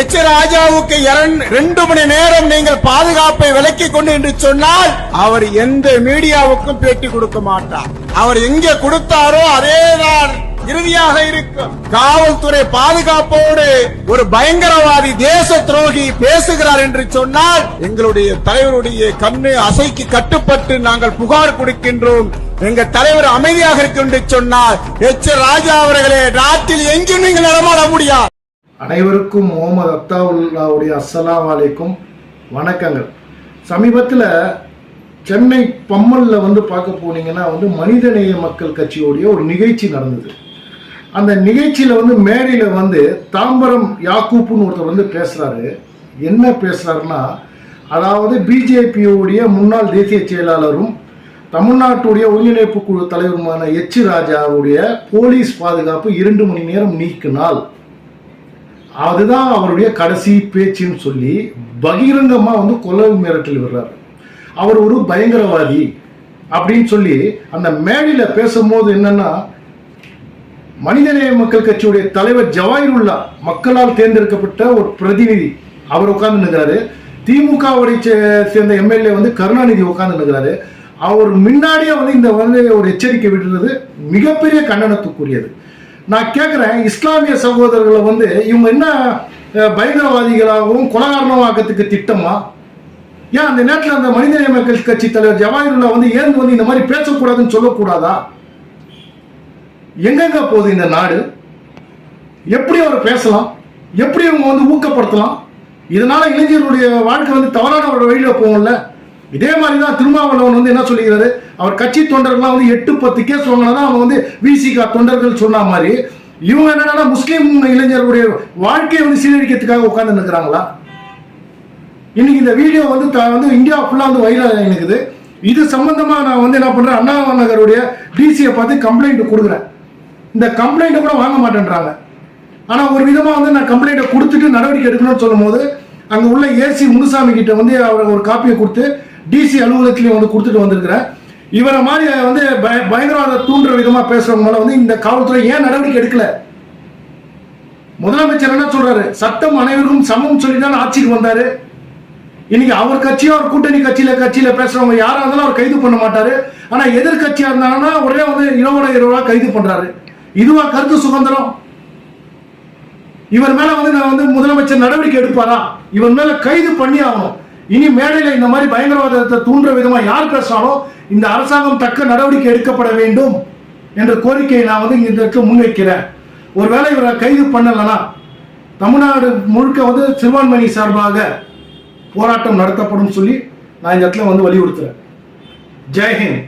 எச்ச ராஜாவுக்கு ரெண்டு மணி நேரம் நீங்கள் பாதுகாப்பை விலக்கிக் கொண்டு என்று சொன்னால் அவர் எந்த மீடியாவுக்கும் பேட்டி கொடுக்க மாட்டார். அவர் எங்கே கொடுத்தாரோ அதேதான் இறுதியாக இருக்கும். காவல்துறை பாதுகாப்போடு ஒரு பயங்கரவாதி தேச துரோகி பேசுகிறார் என்று சொன்னால் எங்களுடைய தலைவருடைய கண்ணு அசைக்கு கட்டுப்பட்டு நாங்கள் புகார் கொடுக்கின்றோம். எங்க தலைவர் அமைதியாக இருக்கு என்று சொன்னால் எச் ராஜா அவர்களே நாட்டில் எங்கும் நீங்கள் நடமாட முடியாது. அனைவருக்கும் முகமது அத்தாவுல்லாவுடைய அஸ்ஸலாமு வலைக்கும் வணக்கங்கள். சமீபத்தில் சென்னை பம்மலில் வந்து பார்க்க போனீங்கன்னா வந்து மனிதநேய மக்கள் கட்சியோடைய ஒரு நிகழ்ச்சி நடந்தது. அந்த நிகழ்ச்சியில் வந்து மேடையில் வந்து தாம்பரம் யாக்கூப்புன்னு ஒருத்தர் வந்து பேசுகிறாரு என்ன பேசுகிறாருன்னா அதாவது பிஜேபியோடைய முன்னாள் தேசிய செயலாளரும் தமிழ்நாட்டுடைய ஒருங்கிணைப்பு குழு தலைவருமான எச். ராஜாவுடைய போலீஸ் பாதுகாப்பு இரண்டு மணி நேரம் நீக்கினால் அதுதான் அவருடைய கடைசி பேச்சுன்னு சொல்லி பகிரங்கமாக வந்து கொலை மிரட்டல் விடுறாரு. அவர் ஒரு பயங்கரவாதி அப்படின்னு சொல்லி அந்த மேடையில் பேசும்போது என்னன்னா மனிதநேய மக்கள் கட்சியுடைய தலைவர் ஜவாஹிருல்லா மக்களால் தேர்ந்தெடுக்கப்பட்ட ஒரு பிரதிநிதி அவர் உட்கார்ந்து நிற்கிறாரு திமுகவுடைய சேர்ந்த எம்எல்ஏ வந்து கருணாநிதி உட்கார்ந்து நிற்கிறாரு அவர் முன்னாடியே வந்து இந்த வந்து ஒரு எச்சரிக்கை விடுறது மிகப்பெரிய கண்டனத்துக்குரியது. நான் கேட்குறேன் இஸ்லாமிய சகோதரர்களை வந்து இவங்க என்ன பயங்கரவாதிகளாகவும் கொலகாரணமாக்கிறதுக்கு திட்டமா? ஏன் அந்த நேரத்தில் அந்த மனிதநேய மக்கள் கட்சி தலைவர் ஜவாஹிருல்லா வந்து ஏன் வந்து இந்த மாதிரி பேசக்கூடாதுன்னு சொல்லக்கூடாதா? எங்கெங்க போகுது இந்த நாடு? எப்படி அவர் பேசலாம்? எப்படி அவங்க வந்து ஊக்கப்படுத்தலாம்? இதனால இளைஞர்களுடைய வாழ்க்கை வந்து தவறான ஒரு வழியில் போகும்ல? இதே மாதிரி தான் திருமாவளவன் வந்து என்ன சொல்லிக்கிறாரு அவர் கட்சி தொண்டர்கள்லாம் வந்து எட்டு பத்து கேஸ் வாங்கினா அவங்க வந்து விசிகா தொண்டர்கள் சொன்ன மாதிரி இவங்க என்னன்னா முஸ்லீம் இளைஞர்களுடைய வாழ்க்கையை வந்து சீரழிக்கிறதுக்காக உட்கார்ந்து நிற்கிறாங்களா? இன்னைக்கு இந்த வீடியோ வந்து த- வந்து இந்தியா ஃபுல்லாக வந்து வைரல் இருக்குது இது சம்பந்தமாக நான் வந்து என்ன பண்ணுறேன் அண்ணா நகருடைய டிசியை பார்த்து கம்ப்ளைண்ட் கொடுக்குறேன். இந்த கம்ப்ளைண்ட்டை கூட வாங்க மாட்டேன்றாங்க. ஆனால் ஒரு விதமாக வந்து நான் கம்ப்ளைண்ட்டை கொடுத்துட்டு நடவடிக்கை எடுக்கணும்னு சொல்லும்போது அங்கே உள்ள ஏசி முனுசாமி கிட்ட வந்து அவர் ஒரு காப்பியை கொடுத்து டிசி அலுவலகத்திலையும் வந்து கொடுத்துட்டு வந்திருக்கிறேன் இவரை மாதிரி வந்து பய- பயங்கரவாத தூண்டுற விதமா பேசுறவங்க மேலே வந்து இந்த காவல்துறை ஏன் நடவடிக்கை எடுக்கல? முதலமைச்சர் என்ன சொல்றாரு? சட்டம் அனைவருக்கும் சமம் சொல்லி தான் ஆட்சிக்கு வந்தாரு. இன்னைக்கு அவர் கட்சியோ அவர் கூட்டணி கட்சியில கட்சியில பேசுறவங்க யாரா இருந்தாலும் அவர் கைது பண்ண மாட்டாரு. ஆனா எதிர்கட்சியா இருந்தாங்கன்னா ஒரே வந்து இரவோட இரவா கைது பண்றாரு. இதுவா கருத்து சுதந்திரம்? இவர் மேல வந்து நான் வந்து முதலமைச்சர் நடவடிக்கை எடுப்பாரா? இவன் மேல கைது பண்ணி ஆகணும். இனி மேடையில் இந்த மாதிரி பயங்கரவாதத்தை தூண்டுற விதமாக யார் பேசினாலும் இந்த அரசாங்கம் தக்க நடவடிக்கை எடுக்கப்பட வேண்டும் என்ற கோரிக்கையை நான் வந்து இதற்கு முன்வைக்கிறேன். ஒருவேளை இவரை கைது பண்ணலனா தமிழ்நாடு முழுக்க வந்து சிறுபான்மையினி சார்பாக போராட்டம் நடத்தப்படும் சொல்லி நான் இந்த இடத்துல வந்து வலியுறுத்துறேன். ஜெய்ஹிந்த்